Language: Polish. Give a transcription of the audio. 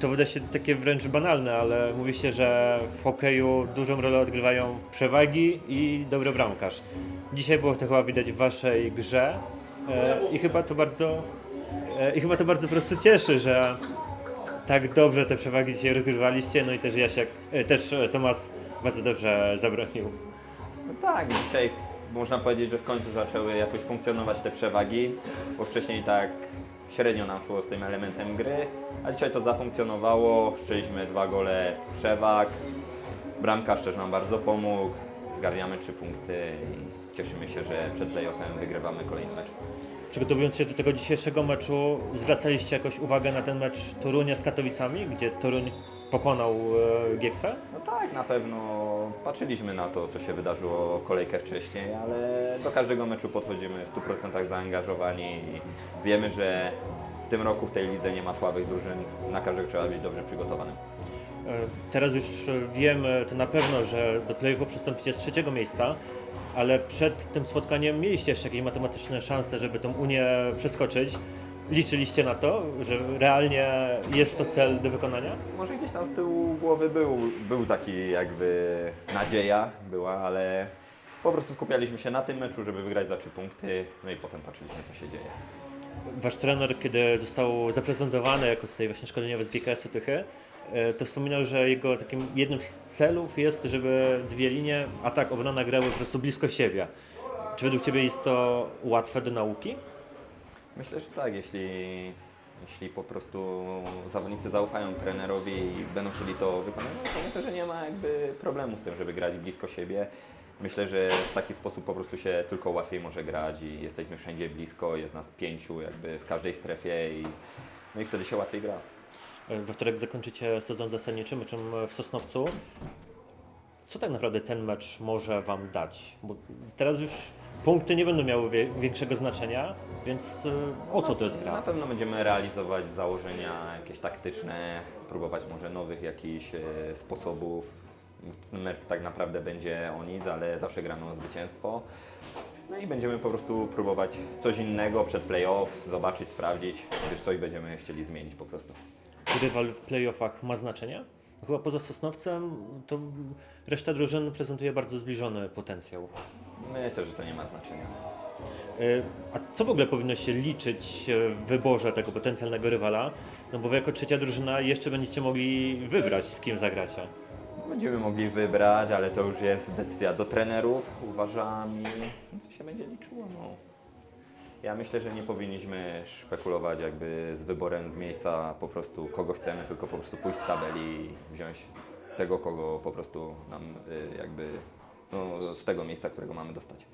to wydaje się takie wręcz banalne, ale mówi się, że w hokeju dużą rolę odgrywają przewagi i dobry bramkarz. Dzisiaj było to chyba widać w waszej grze e, i chyba to bardzo e, i chyba to bardzo po prostu cieszy, że tak dobrze te przewagi dzisiaj rozgrywaliście, no i też Jasiek, e, też e, Tomas bardzo dobrze zabronił. No tak, dzisiaj można powiedzieć, że w końcu zaczęły jakoś funkcjonować te przewagi, bo wcześniej tak średnio nam szło z tym elementem gry, a dzisiaj to zafunkcjonowało, szczęliśmy dwa gole z przewag, bramkarz też nam bardzo pomógł, zgarniamy trzy punkty i cieszymy się, że przed playoffem wygrywamy kolejny mecz. Przygotowując się do tego dzisiejszego meczu, zwracaliście jakoś uwagę na ten mecz Torunia z Katowicami, gdzie Toruń pokonał e, Gieksa? No tak, na pewno patrzyliśmy na to, co się wydarzyło kolejkę wcześniej, ale do każdego meczu podchodzimy w 100% zaangażowani i wiemy, że w tym roku w tej lidze nie ma słabych drużyn, na każdego trzeba być dobrze przygotowanym. E, Teraz już wiemy to na pewno, że do play-offu przystąpicie z trzeciego miejsca, ale przed tym spotkaniem mieliście jeszcze jakieś matematyczne szanse, żeby tą Unię przeskoczyć. Liczyliście na to, że realnie jest to cel do wykonania? Może gdzieś tam z tyłu głowy był, był taki jakby nadzieja była, ale po prostu skupialiśmy się na tym meczu, żeby wygrać za trzy punkty, no i potem patrzyliśmy, co się dzieje. Wasz trener, kiedy został zaprezentowany jako tutaj właśnie szkoleniowy z GKS-u Tychy, e, to wspominał, że jego takim jednym z celów jest, żeby dwie linie atak obrona grały po prostu blisko siebie. Czy według Ciebie jest to łatwe do nauki? Myślę, że tak, jeśli, jeśli po prostu zawodnicy zaufają trenerowi i będą chcieli to wykonać, to myślę, że nie ma jakby problemu z tym, żeby grać blisko siebie. Myślę, że w taki sposób po prostu się tylko łatwiej może grać i jesteśmy wszędzie blisko, jest nas pięciu jakby w każdej strefie i, no i wtedy się łatwiej gra. E, We wtorek zakończycie sezon zasadniczy meczem w Sosnowcu. Co tak naprawdę ten mecz może Wam dać? Bo teraz już punkty nie będą miały wie- większego znaczenia, więc e, o co to jest Na gra? pewno będziemy realizować założenia jakieś taktyczne, próbować może nowych jakichś e, sposobów. Ten mecz tak naprawdę będzie o nic, ale zawsze gramy o zwycięstwo. No i będziemy po prostu próbować coś innego przed playoff, zobaczyć, sprawdzić, gdyż coś będziemy chcieli zmienić po prostu. Rywal w playoffach ma znaczenie? Chyba poza Sosnowcem to reszta drużyn prezentuje bardzo zbliżony potencjał. Myślę, że to nie ma znaczenia. E, A co w ogóle powinno się liczyć w wyborze tego potencjalnego rywala? No bo wy jako trzecia drużyna jeszcze będziecie mogli wybrać, z kim zagracie. Będziemy mogli wybrać, ale to już jest decyzja do trenerów, uważam, i co się będzie liczyło. No. Ja myślę, że nie powinniśmy szpekulować jakby z wyborem z miejsca po prostu kogo chcemy, tylko po prostu pójść z tabeli i wziąć tego, kogo po prostu nam y, jakby no, z tego miejsca, którego mamy dostać.